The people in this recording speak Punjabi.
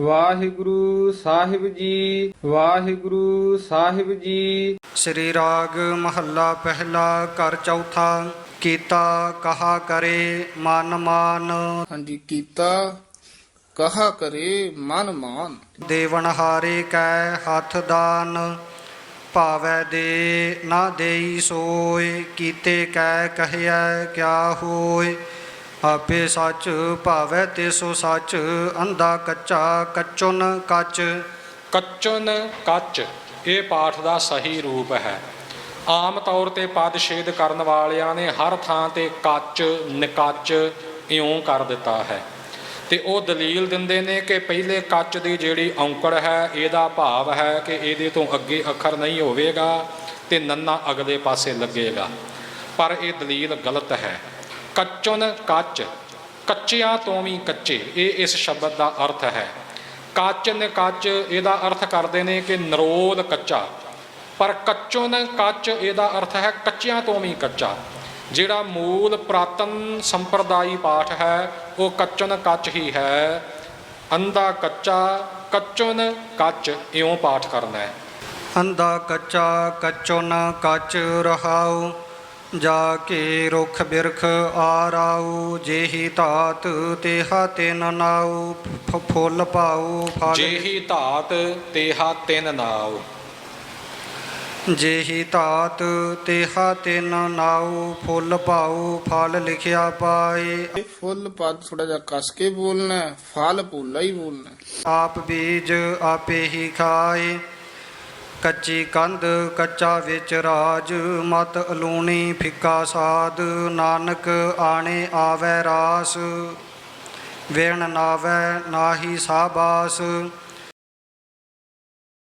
ਵਾਹਿਗੁਰੂ ਸਾਹਿਬ ਜੀ ਵਾਹਿਗੁਰੂ ਸਾਹਿਬ ਜੀ। ਸ੍ਰੀ ਰਾਗ ਮਹੱਲਾ ਪਹਿਲਾ ਘਰ ਚੌਥਾ ਕੀਤਾ ਕਹਾ ਕਰੇ ਮਨ ਮਾਨ। ਹਾਂਜੀ ਕੀਤਾ ਕਹਾ ਕਰੇ ਮਨ ਮਾਨ। ਦੇਵਨ ਹਾਰੇ ਕੈ ਹੱਥ ਦਾਨ ਭਾਵੈ ਦੇ ਨਾ ਦੇਈ ਸੋਏ ਕੀਤੇ ਕੈ ਕਹਿਆ ਕਿਆ ਹੋਏ। ਆਪੇ ਸੱਚ ਭਾਵੈ ਤੇ ਸੋ ਸੱਚ, ਅੰਧਾ ਕੱਚਾ ਕੱਚੁਨ ਕੱਚ। ਕੱਚੁਨ ਕੱਚ, ਇਹ ਪਾਠ ਦਾ ਸਹੀ ਰੂਪ ਹੈ। ਆਮ ਤੌਰ ਤੇ ਪਦ ਛੇਦ ਕਰਨ ਵਾਲਿਆਂ ਨੇ ਹਰ ਥਾਂ ਤੇ ਕੱਚ, ਨਿਕੱਚ ਇਉਂ ਕਰ ਦਿੱਤਾ ਹੈ। ਤੇ ਉਹ ਦਲੀਲ ਦਿੰਦੇ ਨੇ ਕਿ ਪਹਿਲੇ ਕੱਚ ਦੀ ਜਿਹੜੀ ਔਂਕੜ ਹੈ, ਇਹਦਾ ਭਾਵ ਹੈ ਕਿ ਇਹਦੇ ਤੋਂ ਅੱਗੇ ਅੱਖਰ ਨਹੀਂ ਹੋਵੇਗਾ ਤੇ ਨੰਨਾ ਅਗਲੇ ਪਾਸੇ ਲੱਗੇਗਾ। ਪਰ ਇਹ ਦਲੀਲ ਗਲਤ ਹੈ। ਕੱਚਨ ਕੱਚ, ਕੱਚਿਆਂ ਤੋਂ ਵੀ ਕੱਚੇ, ਇਹ ਇਸ ਸ਼ਬਦ ਦਾ ਅਰਥ ਹੈ। ਕੱਚ ਨੇ ਕੱਚ, ਇਹਦਾ ਅਰਥ ਕਰਦੇ ਨੇ ਕਿ ਨਰੋਲ ਕੱਚਾ। ਪਰ ਕੱਚੋਂ ਕੱਚ, ਇਹਦਾ ਅਰਥ ਹੈ ਕੱਚਿਆਂ ਤੋਂ ਵੀ ਕੱਚਾ। ਜਿਹੜਾ ਮੂਲ ਪ੍ਰਾਤਨ ਸੰਪਰਦਾਈ ਪਾਠ ਹੈ, ਉਹ ਕੱਚਨ ਕੱਚ ਹੀ ਹੈ। ਅੰਦਾ ਕੱਚਾ ਕੱਚਨ ਕੱਚ, ਇਉਂ ਪਾਠ ਕਰਨਾ ਹੈ। ਅੰਧਾ ਕੱਚਾ ਕੱਚੁਨ ਕੱਚ ਰਹਾਉ। ਜਾ ਕੇ ਰੁਖ ਬਿਰਖ ਆਰਾਉ ਜੇਹੀ ਧਾਤ ਤੇਹਾ ਤਿਨ ਨਾਉ ਫੁੱਲ ਪਾਉ ਫਲ ਜੇਹੀ ਧਾਤ ਤੇਹਾ ਤਿਨ ਨਾਉ। ਜੇਹੀ ਧਾਤ ਤੇਹਾ ਤਿਨ ਨਾਉ ਫੁੱਲ ਪਾਉ ਫਲ ਲਿਖਿਆ ਪਾਏ। ਫੁੱਲ ਪਦ ਥੋੜਾ ਜਿਹਾ ਕਸ ਕੇ ਬੋਲਣਾ ਫਲ ਪੂਲਾ ਹੀ ਬੋਲਣਾ। ਆਪ ਬੀਜ ਆਪੇ ਹੀ ਖਾਏ। ਕੱਚੀ ਕੰਧ, ਕੱਚਾ ਵਿੱਚ ਰਾਜ, ਮਤ ਅਲੂਣੀ ਫਿੱਕਾ ਸਾਧ, ਨਾਨਕ ਆਣੇ ਆਵੈ ਰਾਸ, ਵੇਣ ਨਾਵੈ ਨਾਹੀ ਸਾਬਾਸ